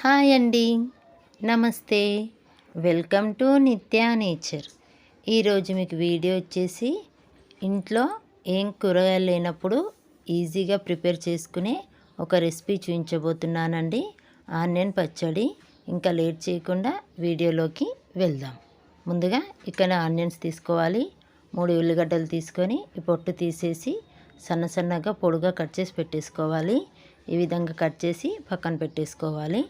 Hi అండి. నమస్తే. Welcome to Nitya nature. ఈరోజు మీకు వీడియో వచ్చేసి ఇంట్లో ఏం కూరగాయలు లేనప్పుడు ఈజీగా ప్రిపేర్ చేసుకునే ఒక రెసిపీ చూపించబోతున్నానండి. ఆనియన్ పచ్చడి. ఇంకా లేట్ చేయకుండా వీడియోలోకి వెళ్దాం. ముందుగా ఇక్కడ ఆనియన్స్ తీసుకోవాలి. మూడు ఉల్లిగడ్డలు తీసుకొని ఈ పొట్టు తీసేసి సన్న సన్నగా పొడుగా కట్ చేసి పెట్టేసుకోవాలి. ఈ విధంగా కట్ చేసి పక్కన పెట్టేసుకోవాలి.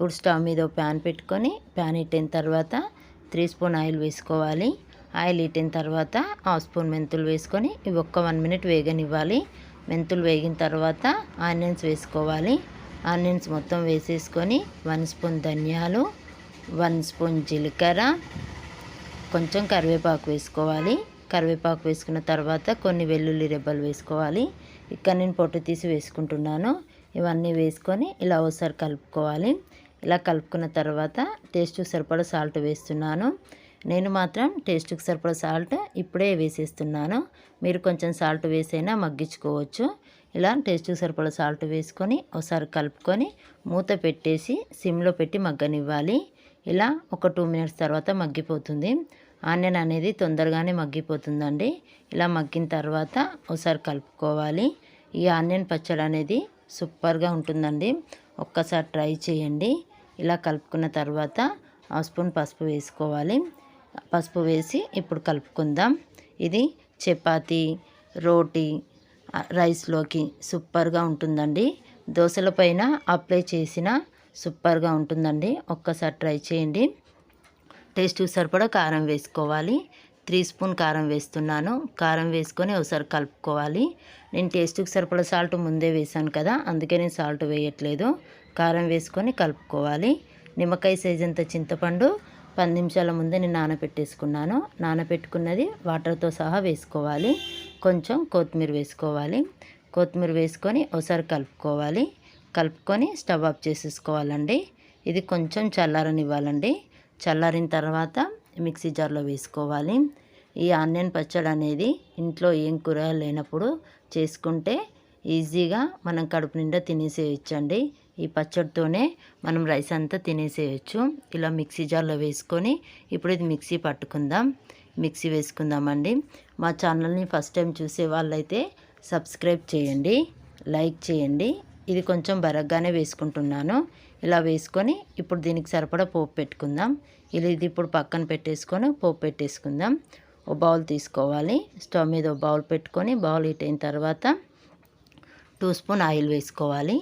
ఇప్పుడు స్టవ్ మీద ప్యాన్ పెట్టుకొని ప్యాన్ ఇట్టిన తర్వాత త్రీ స్పూన్ ఆయిల్ వేసుకోవాలి. ఆయిల్ ఇట్టిన తర్వాత హాఫ్ స్పూన్ మెంతులు వేసుకొని ఇవి ఒక్క వన్ మినిట్ వేగనివ్వాలి. మెంతులు వేగిన తర్వాత ఆనియన్స్ వేసుకోవాలి. ఆనియన్స్ మొత్తం వేసేసుకొని వన్ స్పూన్ ధనియాలు వన్ స్పూన్ జీలకర్ర కొంచెం కరివేపాకు వేసుకోవాలి. కరివేపాకు వేసుకున్న తర్వాత కొన్ని వెల్లుల్లి రెబ్బలు వేసుకోవాలి. ఇక్కడ నేను పొట్టు తీసి వేసుకుంటున్నాను. ఇవన్నీ వేసుకొని ఇలా ఒకసారి కలుపుకోవాలి. ఇలా కలుపుకున్న తర్వాత టేస్ట్కి సరిపడా సాల్ట్ వేస్తున్నాను. నేను మాత్రం టేస్ట్కి సరిపడా సాల్ట్ ఇప్పుడే వేసేస్తున్నాను. మీరు కొంచెం సాల్ట్ వేసైనా మగ్గించుకోవచ్చు. ఇలా టేస్ట్కి సరిపడా సాల్ట్ వేసుకొని ఒకసారి కలుపుకొని మూత పెట్టేసి సిమ్లో పెట్టి మగ్గనివ్వాలి. ఇలా ఒక టూ మినిట్స్ తర్వాత మగ్గిపోతుంది. ఆనియన్ అనేది తొందరగానే మగ్గిపోతుందండి. ఇలా మగ్గిన తర్వాత ఒకసారి కలుపుకోవాలి. ఈ ఆనియన్ పచ్చడి అనేది సూపర్గా ఉంటుందండి. ఒక్కసారి ట్రై చేయండి. ఇలా కలుపుకున్న తర్వాత హాఫ్ స్పూన్ పసుపు వేసుకోవాలి. పసుపు వేసి ఇప్పుడు కలుపుకుందాం. ఇది చపాతి రోటీ రైస్లోకి సూపర్గా ఉంటుందండి. దోశల పైన అప్లై చేసిన సూపర్గా ఉంటుందండి. ఒక్కసారి ట్రై చేయండి. టేస్ట్ సరిపడా కారం వేసుకోవాలి. త్రీ స్పూన్ కారం వేస్తున్నాను. కారం వేసుకొని ఒకసారి కలుపుకోవాలి. నేను టేస్ట్కి సరిపడా సాల్ట్ ముందే వేసాను కదా అందుకే నేను సాల్ట్ వేయట్లేదు. కారం వేసుకొని కలుపుకోవాలి. నిమ్మకాయ సైజ్ అంత చింతపండు పది నిమిషాల ముందే నేను నానబెట్టేసుకున్నాను నానబెట్టుకున్నది వాటర్తో సహా వేసుకోవాలి. కొంచెం కొత్తిమీర వేసుకోవాలి. కొత్తిమీర వేసుకొని ఒకసారి కలుపుకోవాలి. కలుపుకొని స్టవ్ ఆఫ్ చేసేసుకోవాలండి. ఇది కొంచెం చల్లారనివ్వాలండి. చల్లారిన తర్వాత మిక్సీ జార్లో వేసుకోవాలి. ఈ ఆనియన్ పచ్చడి అనేది ఇంట్లో ఏం కూరగాయలు లేనప్పుడు చేసుకుంటే ఈజీగా మనం కడుపు నిండా తినేసేయచ్చండి. ఈ పచ్చడితోనే మనం రైస్ అంతా తినేసేయచ్చు. ఇలా మిక్సీ జార్లో వేసుకొని ఇప్పుడు ఇది మిక్సీ పట్టుకుందాం. మిక్సీ వేసుకుందామండి. మా ఛానల్ని ఫస్ట్ టైం చూసే వాళ్ళైతే సబ్స్క్రైబ్ చేయండి. లైక్ చేయండి. ఇది కొంచెం బరగ్గానే వేసుకుంటున్నాను. ఇలా వేసుకొని ఇప్పుడు దీనికి సరిపడా పోపు పెట్టుకుందాం. ఇలా ఇది ఇప్పుడు పక్కన పెట్టేసుకొని పోపు పెట్టేసుకుందాం. ఓ బౌల్ తీసుకోవాలి. స్టవ్ మీద ఒక బౌల్ పెట్టుకొని బౌల్ హీట్ అయిన తర్వాత టూ స్పూన్ ఆయిల్ వేసుకోవాలి.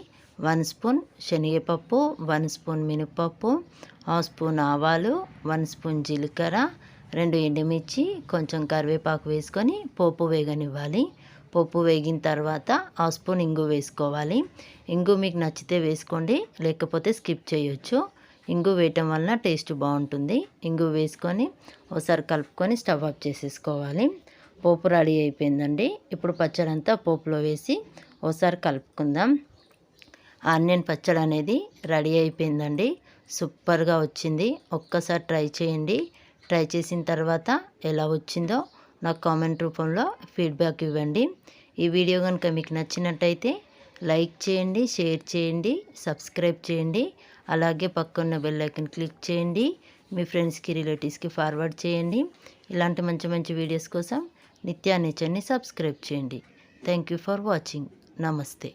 వన్ స్పూన్ శనగపప్పు వన్ స్పూన్ మినపప్పు హాఫ్ స్పూన్ ఆవాలు వన్ స్పూన్ జీలకర్ర రెండు ఎండుమిర్చి కొంచెం కరివేపాకు వేసుకొని పోపు వేగనివ్వాలి. పప్పు వేగిన తర్వాత హాఫ్ స్పూన్ ఇంగు వేసుకోవాలి. ఇంగు మీకు నచ్చితే వేసుకోండి లేకపోతే స్కిప్ చేయొచ్చు. ఇంగు వేయటం వలన టేస్ట్ బాగుంటుంది. ఇంగు వేసుకొని ఒకసారి కలుపుకొని స్టవ్ ఆఫ్ చేసేసుకోవాలి. పోపు రెడీ అయిపోయిందండి. ఇప్పుడు పచ్చడి అంతా పోపులో వేసి ఒకసారి కలుపుకుందాం. ఆనియన్ పచ్చడి అనేది రెడీ అయిపోయిందండి. సూపర్గా వచ్చింది. ఒక్కసారి ట్రై చేయండి. ట్రై చేసిన తర్వాత ఎలా వచ్చిందో నాకు కామెంట్ రూపంలో ఫీడ్బ్యాక్ ఇవ్వండి. ఈ వీడియో కనుక మీకు నచ్చినట్టయితే లైక్ చేయండి షేర్ చేయండి సబ్స్క్రైబ్ చేయండి. అలాగే పక్కన్న బెల్ ఐకన్ క్లిక్ చేయండి. మీ ఫ్రెండ్స్కి రిలేటివ్స్కి ఫార్వర్డ్ చేయండి. ఇలాంటి మంచి మంచి వీడియోస్ కోసం నిత్యా నేచర్ని సబ్స్క్రైబ్ చేయండి. Thank for watching. నమస్తే.